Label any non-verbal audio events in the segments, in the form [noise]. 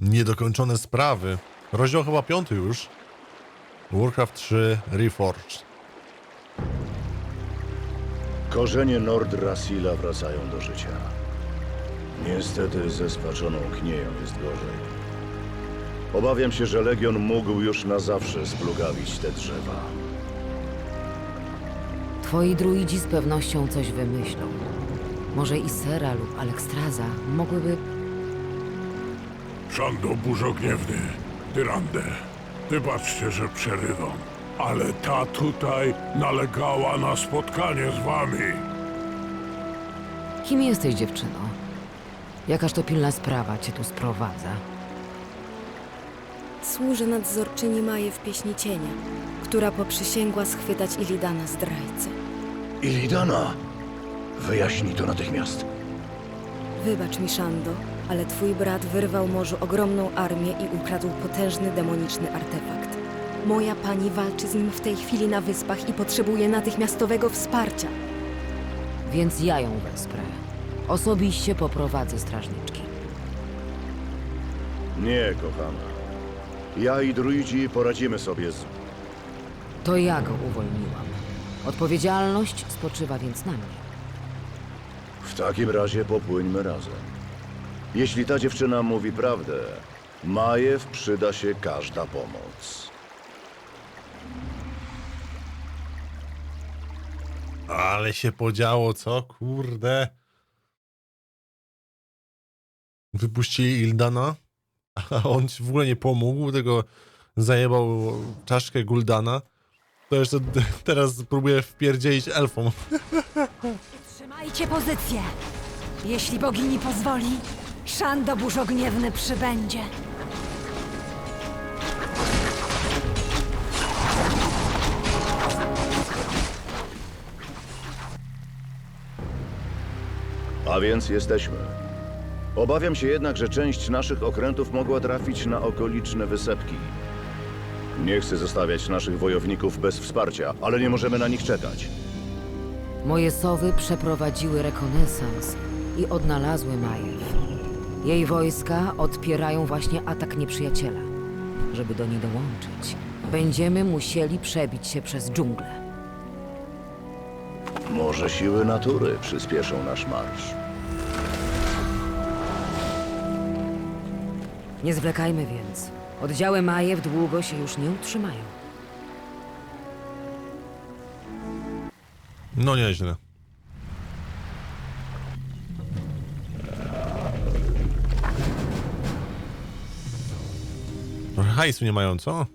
Niedokończone sprawy. Rozdział chyba piąty już. Warcraft 3 Reforged. Korzenie Nordrasila wracają do życia. Niestety ze spaczoną knieją jest gorzej. Obawiam się, że Legion mógł już na zawsze splugawić te drzewa. Twoi druidzi z pewnością coś wymyślą. Może Isera lub Alekstraza mogłyby... Szando burzogniewny, Tyrandę, wybaczcie, że przerywam, ale ta tutaj nalegała na spotkanie z wami. Kim jesteś, dziewczyno? Jakaż to pilna sprawa cię tu sprowadza? Służę nadzorczyni Maje w Pieśni Cienia, która poprzysięgła schwytać Ilidana zdrajcę. Ilidana! Wyjaśnij to natychmiast. Wybacz mi, Szando, ale twój brat wyrwał morzu ogromną armię i ukradł potężny demoniczny artefakt. Moja pani walczy z nim w tej chwili na wyspach i potrzebuje natychmiastowego wsparcia. Więc ja ją wesprę. Osobiście poprowadzę strażniczki. Nie, kochana. Ja i druidzi poradzimy sobie z... To ja go uwolniłam. Odpowiedzialność spoczywa więc na mnie. W takim razie popłyńmy razem. Jeśli ta dziewczyna mówi prawdę, Majew przyda się każda pomoc. Ale się podziało, co? Kurde. Wypuścili Ildana, [laughs] a on ci w ogóle nie pomógł, tylko zajebał czaszkę Guldana. To jeszcze [laughs] teraz próbuję wpierdzielić elfom. [laughs] Trzymajcie pozycję. Jeśli bogini pozwoli, Szando burzogniewny przybędzie. A więc jesteśmy. Obawiam się jednak, że część naszych okrętów mogła trafić na okoliczne wysepki. Nie chcę zostawiać naszych wojowników bez wsparcia, ale nie możemy na nich czekać. Moje sowy przeprowadziły rekonesans i odnalazły Majew. Jej wojska odpierają właśnie atak nieprzyjaciela. Żeby do niej dołączyć, będziemy musieli przebić się przez dżunglę. Może siły natury przyspieszą nasz marsz. Nie zwlekajmy więc. Oddziały Majew długo się już nie utrzymają. No nieźle. Hajsu nie mają, co?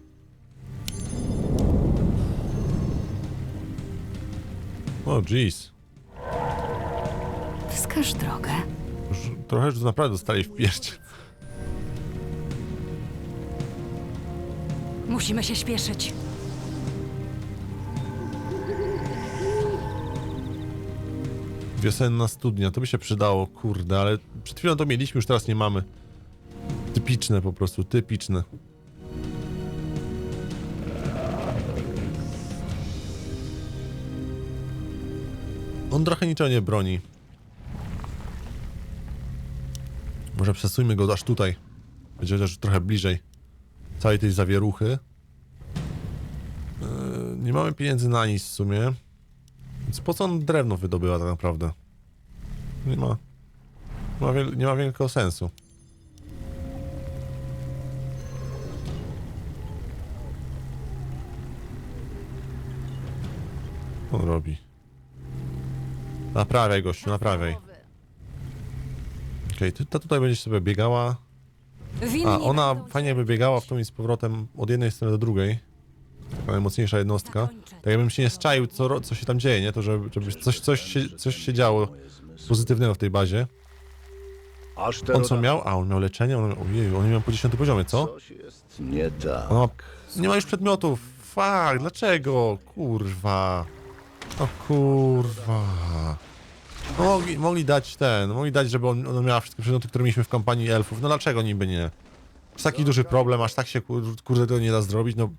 O, jeez. Wskaż drogę. Już Trochę już naprawdę dostali w pierś. Musimy się śpieszyć. Wiosenna studnia, to by się przydało, kurde, ale przed chwilą to mieliśmy, już teraz nie mamy. Typiczne po prostu, typiczne. On trochę niczego nie broni. Może przesuńmy go aż tutaj. Będzie chociaż trochę bliżej całej tej zawieruchy. Yy, nie mamy pieniędzy na nic w sumie. Więc po co on drewno wydobywa tak naprawdę? Nie ma. Ma, nie ma wielkiego sensu. Co on robi? Naprawiaj gościu, naprawiaj. Okej, ty ta tutaj będziesz sobie biegała. A, ona fajnie by biegała w tą i z powrotem od jednej strony do drugiej. Taka najmocniejsza jednostka. Tak jakbym się nie zczaił, co, co się tam dzieje, nie? To żeby, żeby coś, coś, się, coś się działo pozytywnego w tej bazie. On co miał? A, on miał leczenie? On, ojej, on miał po 10 poziomie, co? Nie tak. Ma, nie ma już przedmiotów. Fuck, dlaczego? Kurwa. O kurwa. No, mogli, mogli dać ten, mogli dać, żeby on, ona miała wszystkie przedmioty, które mieliśmy w kampanii elfów. No dlaczego niby nie? Jest taki duży problem, aż tak się kur, kurde tego nie da zrobić, no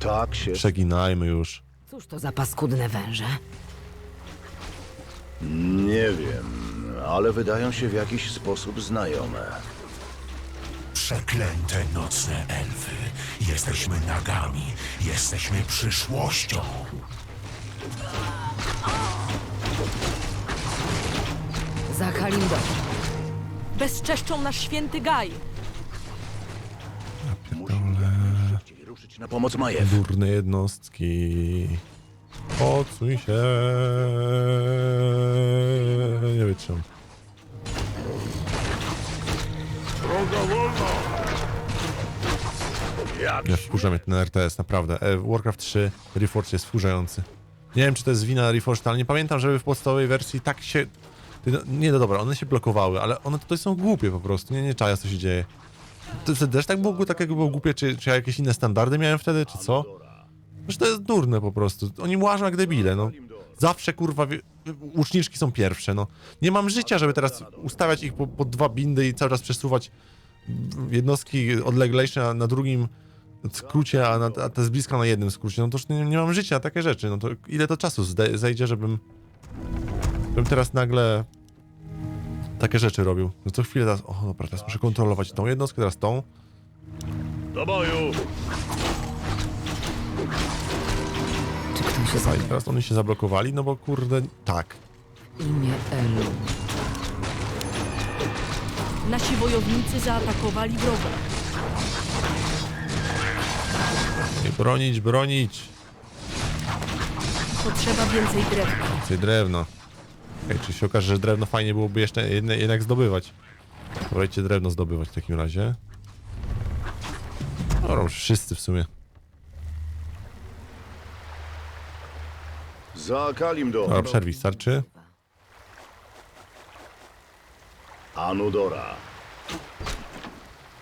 Tak się przeginajmy już. Cóż to za paskudne węże? nie wiem, ale wydają się w jakiś sposób znajome. Przeklęte nocne elfy. Jesteśmy nagami. Jesteśmy przyszłością. Za Kalimdor. Bezczeszczą nasz święty Gaj. Chcieli ruszyć na pomoc Majew. Durne jednostki. Odsuń się. Nie wytrzymam. Droga wolna! Jak Ja wkurzam mnie ten RTS, naprawdę. E, Warcraft 3 Reforged jest wkurzający. Nie wiem, czy to jest wina Reforged, ale nie pamiętam, żeby w podstawowej wersji tak się... No, nie, no dobra, one się blokowały, ale one tutaj są głupie po prostu. Nie, nie czaja, co się dzieje. To też tak było, tak było głupie, czy, czy ja jakieś inne standardy miałem wtedy, czy co? Że to jest durne po prostu. Oni łażą jak debile, no. Zawsze, kurwa, łuczniczki są pierwsze, no. Nie mam życia, żeby teraz ustawiać ich po, po dwa bindy i cały czas przesuwać jednostki odleglejsze na, na drugim skrócie, a, na, a te z bliska na jednym skrócie. No to już nie, nie mam życia na takie rzeczy. No to ile to czasu zde- zejdzie, żebym... Bym teraz nagle takie rzeczy robił. No co chwilę teraz... O, dobra, teraz muszę kontrolować tą jednostkę, teraz tą. do boju! Czy ktoś się i zna? teraz oni się zablokowali, no bo kurde... Tak. Imię Elu. Nasi wojownicy zaatakowali wroga. I bronić, bronić. Potrzeba więcej drewna. Więcej drewna. Ej, czy się okaże, że drewno fajnie byłoby jeszcze jedne, jednak zdobywać. Wolejcie drewno zdobywać w takim razie. Dobra, już wszyscy w sumie. Za Kalimdor. Dobra, przerwij, starczy? Anudora.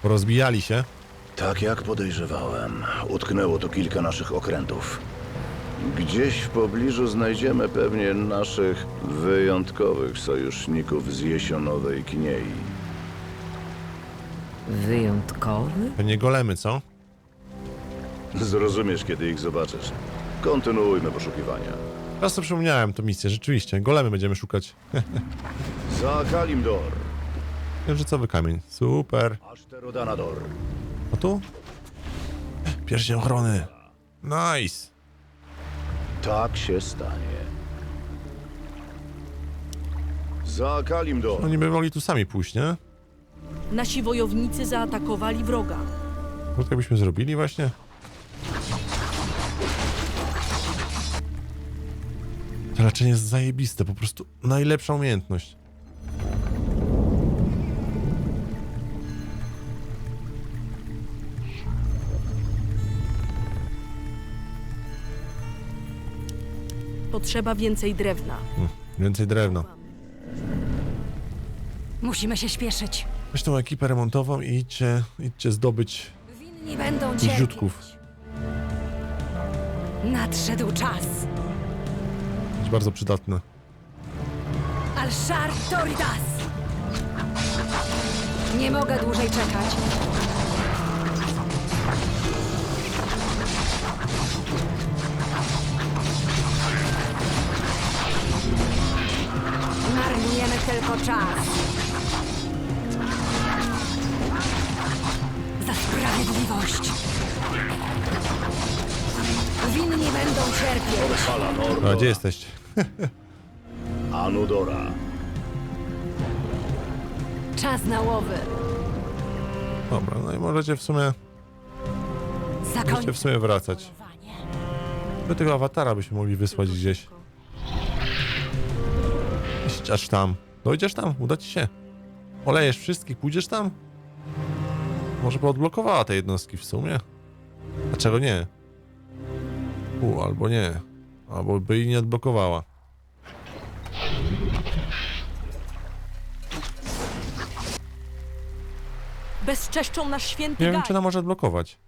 Rozbijali się. Tak jak podejrzewałem, utknęło tu kilka naszych okrętów. Gdzieś w pobliżu znajdziemy pewnie naszych wyjątkowych sojuszników z jesionowej kniei. Wyjątkowy? Pewnie golemy, co? Zrozumiesz, kiedy ich zobaczysz. Kontynuujmy poszukiwania. Teraz sobie przypomniałem tę misję, rzeczywiście. Golemy będziemy szukać. Za Kalimdor. Księżycowy kamień. Super. Ashtarodanador. A tu? Pierścień ochrony. Nice. Tak się stanie. Za Kalimdor. Oni by mogli tu sami pójść, nie? Nasi wojownicy zaatakowali wroga. Może tak byśmy zrobili właśnie? To leczenie jest zajebiste, po prostu najlepsza umiejętność. Potrzeba więcej drewna. Więcej drewna. Musimy się śpieszyć. Weź tą ekipę remontową i idźcie, idźcie zdobyć Winni będą cierpieć. Nadszedł czas. Być bardzo przydatne. Alszar Toridas! Nie mogę dłużej czekać. Tylko czas. Za sprawiedliwość. Winni będą cierpieć. A Nordor. gdzie jesteście? [laughs] Anudora. Czas na łowy. Dobra, no i możecie w sumie, możecie Zakończę. w sumie wracać. My tego awatara byśmy mogli wysłać gdzieś. Iść aż tam. Dojdziesz tam? Uda ci się. Olejesz wszystkich, pójdziesz tam? Może by odblokowała te jednostki w sumie? Dlaczego nie? U, albo nie. Albo by jej nie odblokowała. Bezczeszczą nasz święty Nie wiem, Gaj. czy ona może odblokować.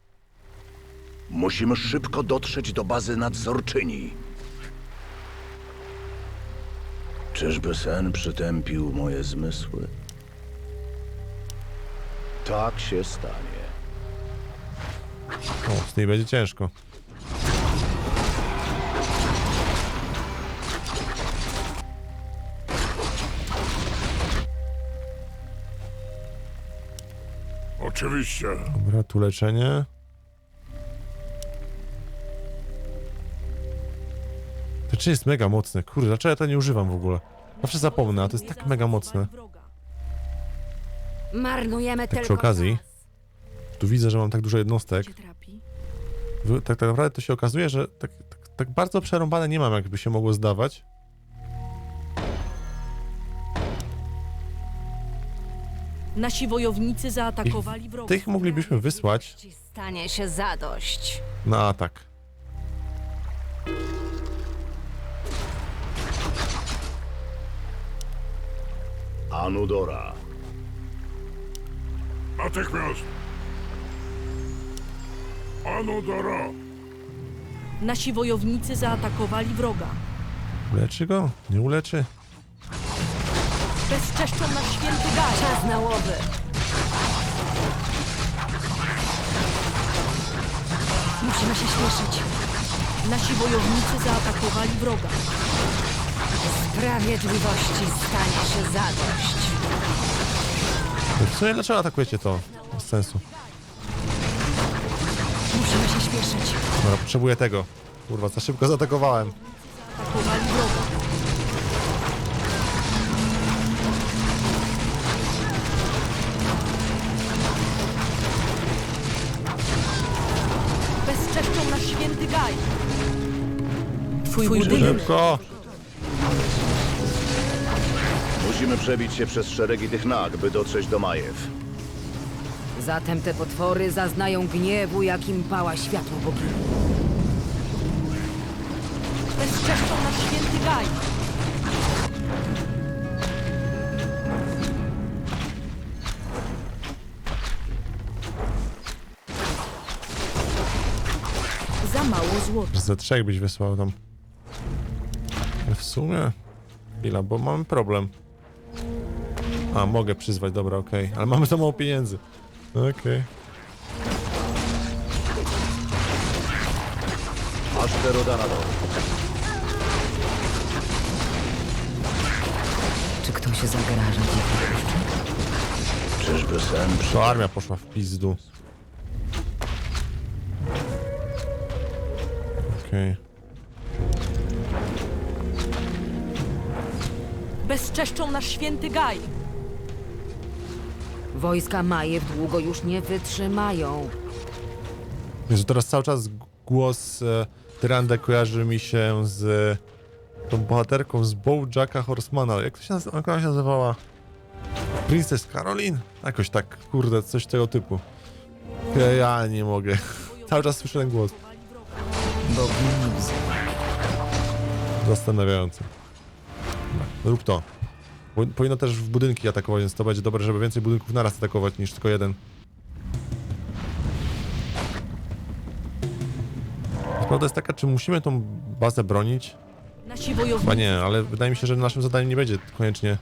Musimy szybko dotrzeć do bazy nadzorczyni. Czyżby sen przytępił moje zmysły? Tak się stanie. O, z niej będzie ciężko. Oczywiście. Dobra, tu leczenie. Czy jest mega mocne? Kurde, dlaczego ja to nie używam w ogóle? Zawsze zapomnę, a to jest tak mega mocne. Marnujemy Tak przy okazji. Tu widzę, że mam tak dużo jednostek. Wy- Tak, tak naprawdę to się okazuje, że tak, tak, tak bardzo przerąbane nie mam, jakby się mogło zdawać. Nasi wojownicy zaatakowali wroga. Tych moglibyśmy wysłać Ci stanie się zadość. na atak. Anudora. Natychmiast. Anudora. Nasi wojownicy zaatakowali wroga. Uleczy go? Nie uleczy? Bezczeszczą nasz święty gaj. Czas na łowy. Musimy się śpieszyć. Nasi wojownicy zaatakowali wroga. Sprawiedliwości stanie się zadość. W sumie dlaczego atakujecie to? Bez sensu. Musimy się śpieszyć. Dobra, potrzebuję tego. Kurwa, za szybko zaatakowałem. Atakowali wroga. Bezczeszczą nasz święty gaj. Twój budynek Szybko! Musimy przebić się przez szeregi tych nag, by dotrzeć do Majew. Zatem te potwory zaznają gniewu, jakim pała światło bogini. bezczeszczą nasz święty gaj. Za mało złota. Ze trzech byś wysłał tam. Ale w sumie... Chwila, bo mamy problem. A, mogę przyzwać, dobra, okej. Ale mamy za mało pieniędzy. Okej. Aż Terodanador. Czy ktoś zagraża dzikiej Czyżby sen przy... To armia poszła w pizdu. Okej. Bezczeszczą nasz święty gaj. Wojska Majew długo już nie wytrzymają. Jezu, teraz cały czas głos e, Tyrande kojarzy mi się z tą bohaterką z Bojacka Horsemana. Jak to się, jak ona się nazywała? Princess Caroline? Jakoś tak, kurde, coś tego typu. Ja, ja nie mogę. [laughs] Cały czas słyszę ten głos. Bogini. Zastanawiające. Dobra, Rób to. Powinno też w budynki atakować, więc to będzie dobre, żeby więcej budynków naraz atakować niż tylko jeden. Prawda jest taka, czy musimy tą bazę bronić? Chyba nie, ale wydaje mi się, że naszym zadaniem nie będzie koniecznie...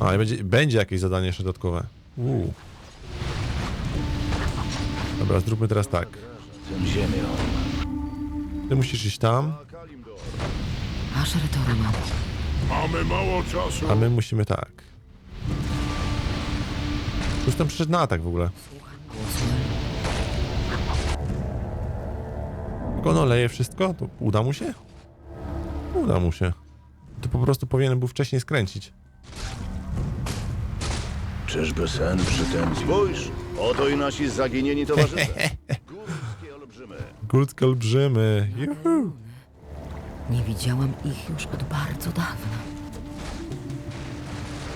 A, ale będzie, będzie jakieś zadanie jeszcze dodatkowe. Uuu. Dobra, zróbmy teraz tak. Ty musisz iść tam, Asher Toraman. Mamy mało czasu. a my musimy tak. Już tam przyszedł na atak w ogóle. Jak ono leje wszystko, to uda mu się? Uda mu się. To po prostu powinien był wcześniej skręcić. Czyżby sen przytępił? Spójrz, oto i nasi zaginieni towarzysze. [laughs] Górskie olbrzymy. Guldskie olbrzymy. Juhu. Nie widziałam ich już od bardzo dawna.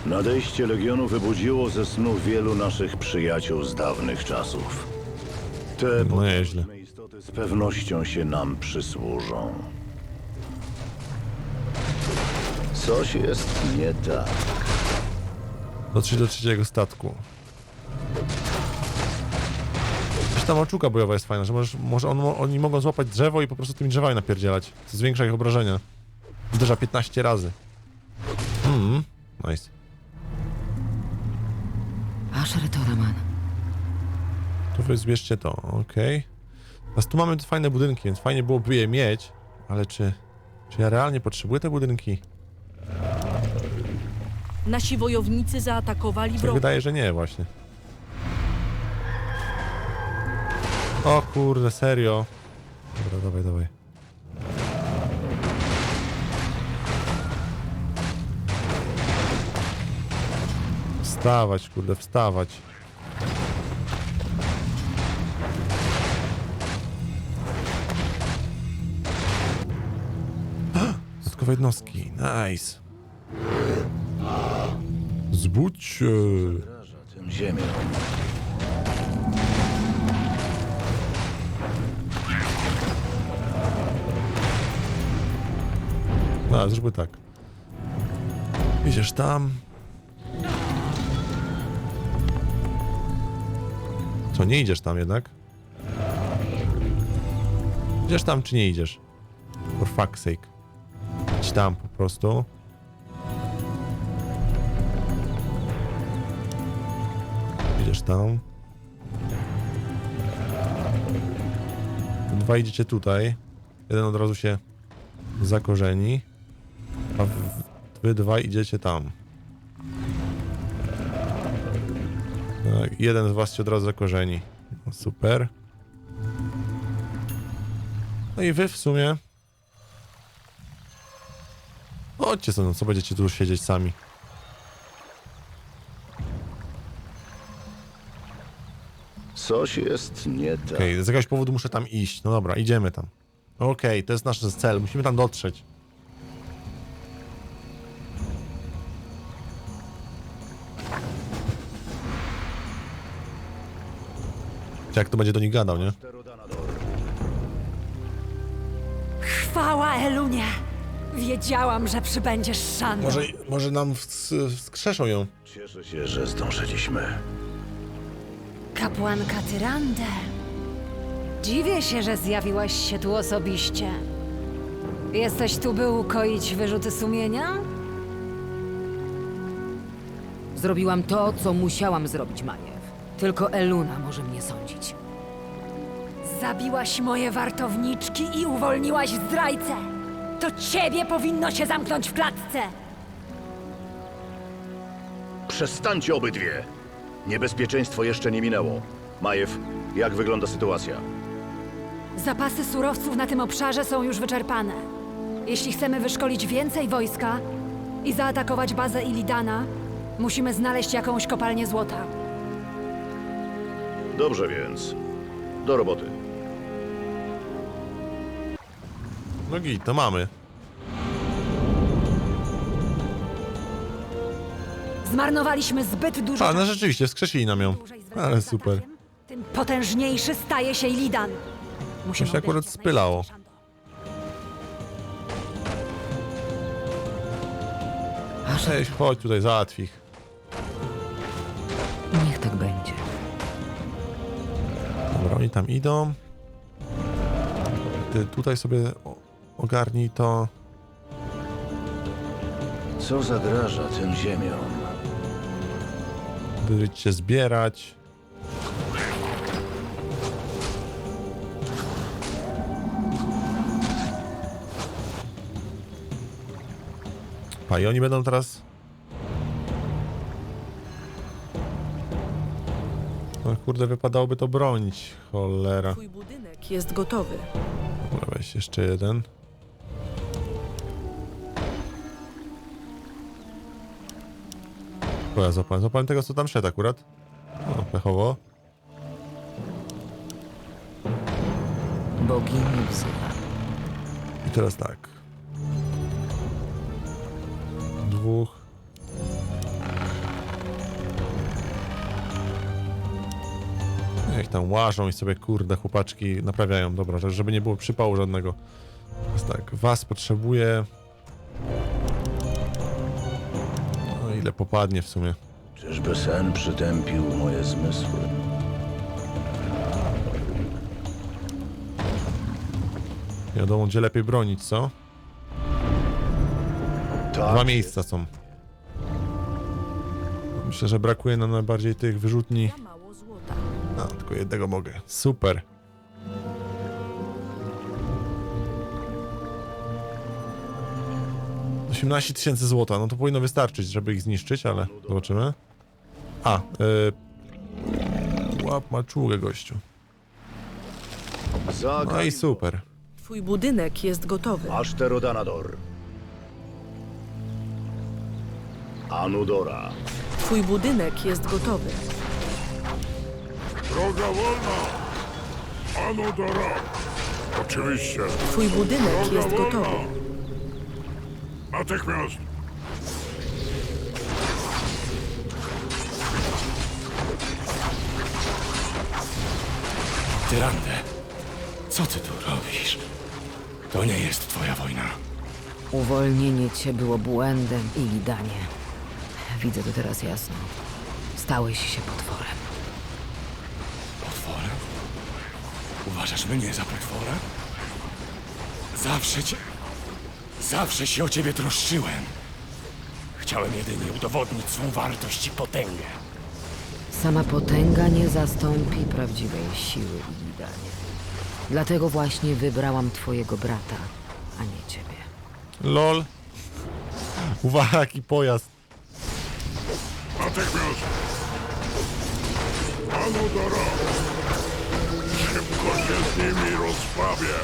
Nadejście Legionu wybudziło ze snu wielu naszych przyjaciół z dawnych czasów. Te No nieźle. potężne istoty z pewnością się nam przysłużą. Coś jest nie tak. Dotrzeć do trzeciego statku. Też ta maczuka bojowa jest fajna, że możesz, może on, oni mogą złapać drzewo i po prostu tymi drzewami napierdzielać. To zwiększa ich obrażenia. Uderza 15 razy. Mhm, nice. Asher Toraman. Tu wy zbierzcie to, okej. Teraz tu mamy fajne budynki, więc fajnie byłoby je mieć, ale czy, czy ja realnie potrzebuję te budynki? Nasi wojownicy zaatakowali wroga. wydaje, że nie właśnie. O kurde, serio. Dobra, dawaj, dawaj. Wstawać, kurde, wstawać. [gasps] Dodatkowe jednostki, nice. Zbudź się. Ziemiom. No, zróbmy tak. Idziesz tam. Co, nie idziesz tam jednak? Idziesz tam, czy nie idziesz? For fuck's sake. Idź tam po prostu. Idziesz tam. Dwa idziecie tutaj. Jeden od razu się zakorzeni. A wy dwa idziecie tam. Tak, jeden z was się od razu zakorzeni. No, super. No i wy w sumie... Chodźcie sobie, co będziecie tu siedzieć sami. Coś jest nie tak. Okej, z jakiegoś powodu muszę tam iść. No dobra, idziemy tam. Okej, to jest nasz cel, musimy tam dotrzeć. Jak to będzie do nich gadał, nie? Chwała Elunie! Wiedziałam, że przybędziesz, Szando. Może, może nam ws- wskrzeszą ją. Cieszę się, że zdążyliśmy. Kapłanka Tyrande. Dziwię się, że zjawiłaś się tu osobiście. Jesteś tu, by ukoić wyrzuty sumienia? Zrobiłam to, co musiałam zrobić, Majew. Tylko Eluna może mnie sądzić. Zabiłaś moje wartowniczki i uwolniłaś zdrajcę. To ciebie powinno się zamknąć w klatce. Przestańcie obydwie! Niebezpieczeństwo jeszcze nie minęło. Majew, jak wygląda sytuacja? Zapasy surowców na tym obszarze są już wyczerpane. Jeśli chcemy wyszkolić więcej wojska i zaatakować bazę Ilidana, musimy znaleźć jakąś kopalnię złota. Dobrze więc. Do roboty. No git, to mamy. Zmarnowaliśmy zbyt dużo A, no czasu. rzeczywiście, wskrzesili nam ją. Dłużej z Ale super. atakiem, Tym potężniejszy staje się Ilidan. Musimy To się akurat jak spylało. najszybciej, Szando. Cześć, chodź tutaj, załatw ich. Oni tam idą. Ty tutaj sobie ogarnij to. Co zagraża tym ziemiom? Będziecie się zbierać. Pa, i oni będą teraz... kurde, wypadałoby to bronić, cholera. Twój budynek jest gotowy. Dobra, weź jeszcze jeden. O, ja złapałem, złapałem tego, co tam szedł akurat. O, pechowo. Bogini wzywa. I teraz tak. Dwóch. Tam łażą i sobie kurde chłopaczki naprawiają. Dobra, że- żeby nie było przypału żadnego. Jest tak, was potrzebuje. No ile popadnie w sumie. Czyżby sen przytępił moje zmysły? Nie wiadomo, gdzie lepiej bronić, co? Tak. Dwa miejsca są. Myślę, że brakuje nam najbardziej tych wyrzutni. No, tylko jednego mogę. Super. Osiemnaście tysięcy złota, no to powinno wystarczyć, żeby ich zniszczyć, ale zobaczymy. A, yy... Łap maczugę, gościu. No i super. Twój budynek jest gotowy. Aszterodanador. Anudora. Twój budynek jest gotowy. Droga wolna! Anudora! Oczywiście. Twój budynek Droga jest wolna! gotowy. Natychmiast! Tyrande, co ty tu robisz? To nie jest twoja wojna. Uwolnienie cię było błędem, Ilidanie. Widzę to teraz jasno. Stałeś się. Potworem? Uważasz mnie za potwora? Zawsze cię... Zawsze się o ciebie troszczyłem. Chciałem jedynie udowodnić swą wartość i potęgę. Sama potęga nie zastąpi prawdziwej siły Ilidanie. Dlatego właśnie wybrałam twojego brata, a nie ciebie. LOL. Uwaga, jaki pojazd. Natychmiast! Anudora! Szybko się z nimi rozprawię!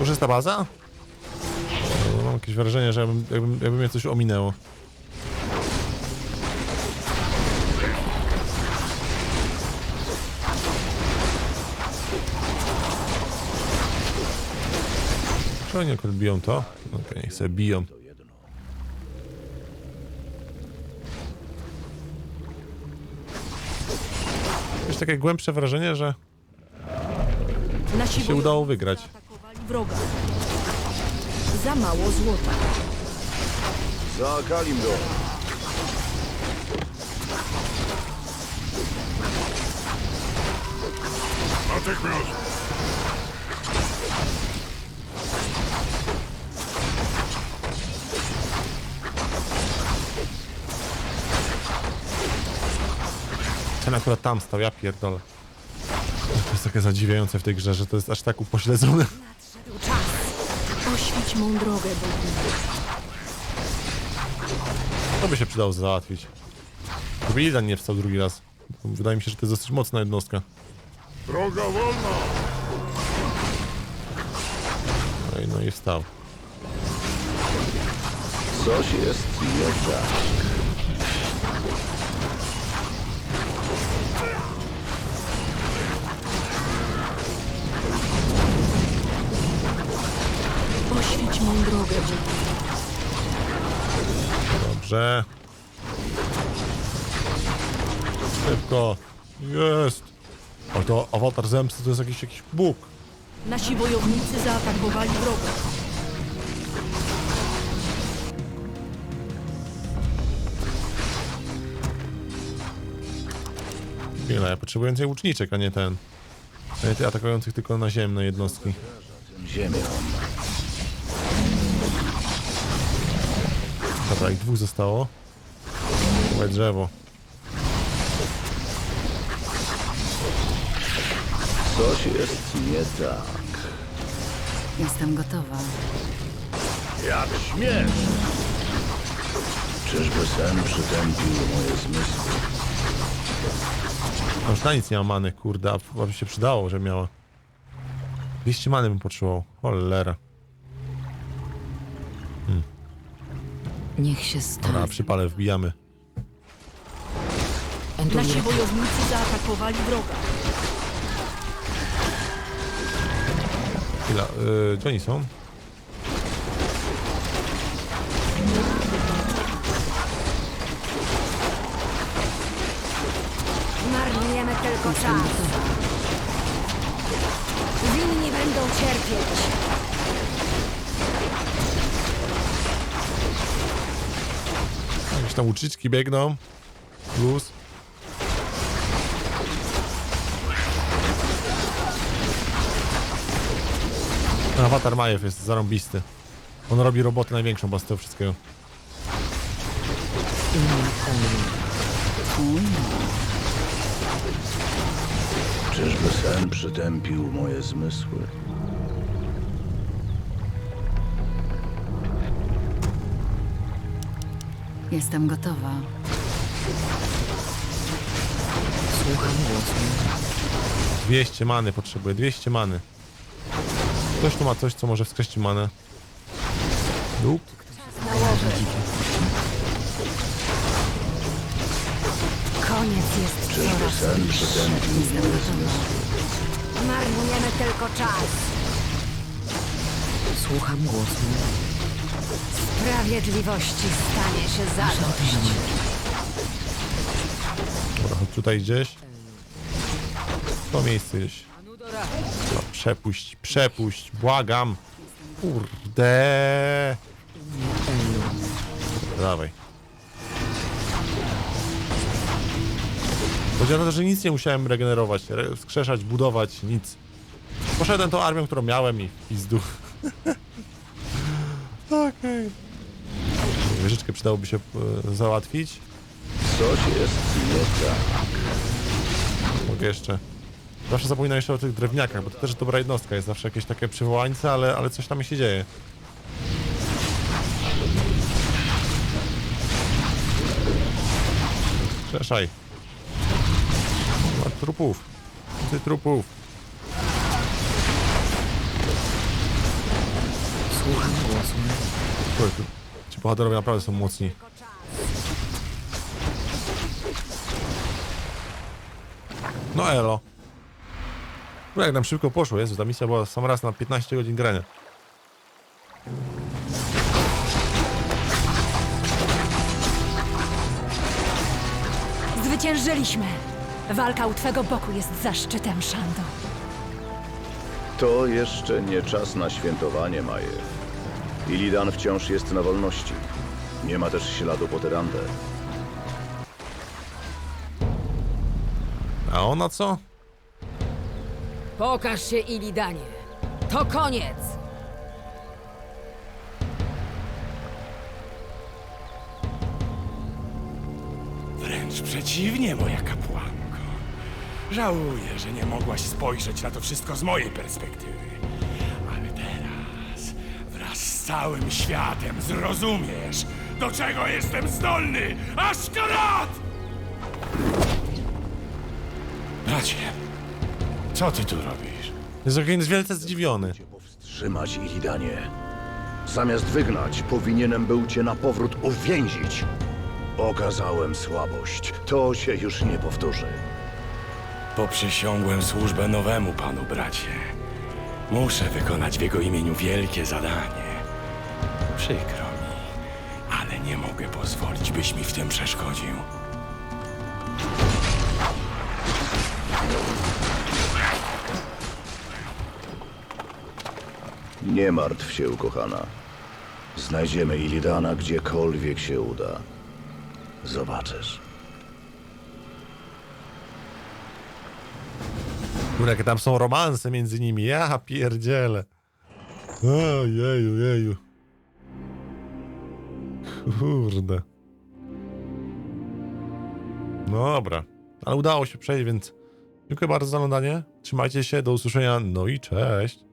Już jest ta baza? Mam jakieś wrażenie, że jakbym, jakbym, jakby mnie coś ominęło. Czy oni akurat biją to? Okej, niech sobie biją. Takie głębsze wrażenie, że Nasi się wojownicy udało wygrać. zaatakowali wroga. Za mało złota. Za Kalimdor. Natychmiast! Ten akurat tam stał, ja pierdolę. To jest takie zadziwiające w tej grze, że to jest aż tak upośledzone. Nadszedł czas. Oświć mą drogę, bogini. To by się przydało załatwić. Gdyby Ildan nie wstał drugi raz. Wydaje mi się, że to jest dosyć mocna jednostka. Droga wolna! No i, no i wstał. Coś jest nie tak. Drogę. Dobrze. Szybko. Jest. O to awatar zemsty to jest jakiś jakiś bóg. Nasi wojownicy zaatakowali wroga. Chwila, ja potrzebuję więcej łuczniczek, a nie ten. A nie ty atakujących tylko naziemne jednostki. Ziemią. Dobra, ich dwóch zostało. Chyba drzewo. Coś jest nie tak. Jestem gotowa. Jak śmiesz! Czyżby sen przytępił moje zmysły? A Już na nic nie ma many, kurde, a by się przydało, że miała. 200 many bym potrzebował. Cholera. Niech się Dobra, stanie. przypale wbijamy. Nasi wojownicy zaatakowali wroga. Chwila, yy, gdzie oni są? Marnujemy tylko czas. Winni będą cierpieć. Tam uczyczki biegną. Plus. Awatar Majew jest zarąbisty. On robi robotę największą bo z tego wszystkiego. Czyżby sen przytępił moje zmysły? Jestem gotowa. Słucham głosu. 200 many potrzebuję, 200 many. Ktoś tu ma coś, co może wskreślić manę. Lub Koniec jest sen przytępił mój zmysł? Marnujemy tylko czas. Słucham głosu. Sprawiedliwości stanie się zadość. Dobra, chodź tutaj gdzieś. To miejsce gdzieś. Dobra, przepuść, przepuść, błagam. Kurde. Dawaj. Chodzi o to, że nic nie musiałem regenerować, re- wskrzeszać, budować, nic. Poszedłem tą armią, którą miałem i w pizdu. [laughs] Okej. Wieżyczkę przydałoby się e, załatwić. Coś jest nie tak. Mogę jeszcze. Zawsze zapominam jeszcze o tych drewniakach, bo to też dobra jednostka jest. Zawsze jakieś takie przywołańce, ale, ale coś tam się dzieje. Przeszaj. Ma trupów. Ty trupów. Kurde, tu- ci bohaterowie naprawdę są mocni. No elo. No jak nam szybko poszło, Jezu, ta misja była sam raz na 15 godzin grania. Zwyciężyliśmy. Walka u twego boku jest zaszczytem, Szando. To jeszcze nie czas na świętowanie, Majew. Illidan wciąż jest na wolności. Nie ma też śladu po. A ona co? Pokaż się, Ilidanie. To koniec! Wręcz przeciwnie, moja kapłanko. Żałuję, że nie mogłaś spojrzeć na to wszystko z mojej perspektywy. Całym światem, zrozumiesz, do czego jestem zdolny! Aszkarat! Bracie, co ty tu robisz? Jest jest wielce zdziwiony. Powstrzymać Illidanie. Zamiast wygnać, powinienem był cię na powrót uwięzić. Okazałem słabość. To się już nie powtórzy. Poprzysiągłem służbę nowemu panu, bracie. Muszę wykonać w jego imieniu wielkie zadanie. Przykro mi, ale nie mogę pozwolić, byś mi w tym przeszkodził. Nie martw się, ukochana. Znajdziemy Illidana gdziekolwiek się uda. Zobaczysz. Kurde, jakie tam są romanse między nimi. Ja pierdzielę. O, jeju, jeju. Kurde. No dobra. Ale udało się przejść, więc dziękuję bardzo za oglądanie. Trzymajcie się, do usłyszenia. No i cześć.